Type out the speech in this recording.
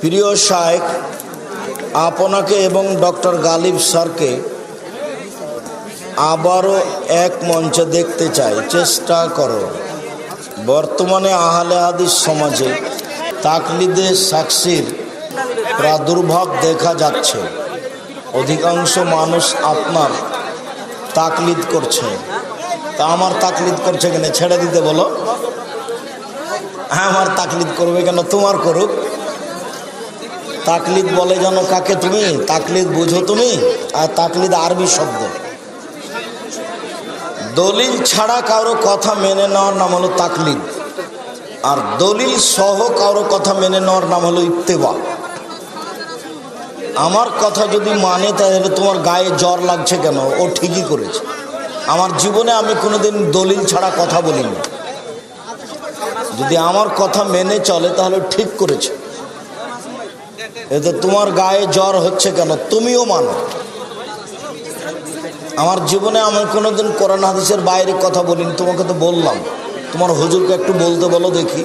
প্রিয় শায়েক আপনাকে এবং ডক্টর গালিব স্যারকে আবারও এক মঞ্চে দেখতে চাই। চেষ্টা করো। বর্তমানে আহলে হাদিস সমাজে তাকলিদে সাক্ষীর প্রাদুর্ভাব দেখা যাচ্ছে। অধিকাংশ মানুষ আপনার তাকলিদ করছে। তা আমার তাকলিদ করছে কেন? ছেড়ে দিতে বলো। হ্যাঁ আমার তাকলিদ করবে কেন? তোমার করুক। তাকলিদ বলে যেন কাকে তুমি? তাকলিদ বুঝো তুমি? আর তাকলিদ আরবি শব্দ। দলিল ছাড়া কারও কথা মেনে নেওয়ার নাম হলো তাকলিদ। আর দলিল সহ কারও কথা মেনে নেওয়ার নাম হলো ইত্তেবা। আমার কথা যদি মানে তাহলে তোমার গায়ে জ্বর লাগছে কেন? ও ঠিকই করেছে। আমার জীবনে আমি কোনোদিন দলিল ছাড়া কথা বলিনি। যদি আমার কথা মেনে চলে, তাহলে ঠিক করেছে। এতে তোমার গায়ে জ্বর হচ্ছে কেন? তুমিও মানো। আমার জীবনে আমি কোনোদিন কোরআন হাদিসের বাইরে কথা বলিনি, তোমাকে তো বললাম। তোমার হুজুরকে একটু বলতে বলো দেখি।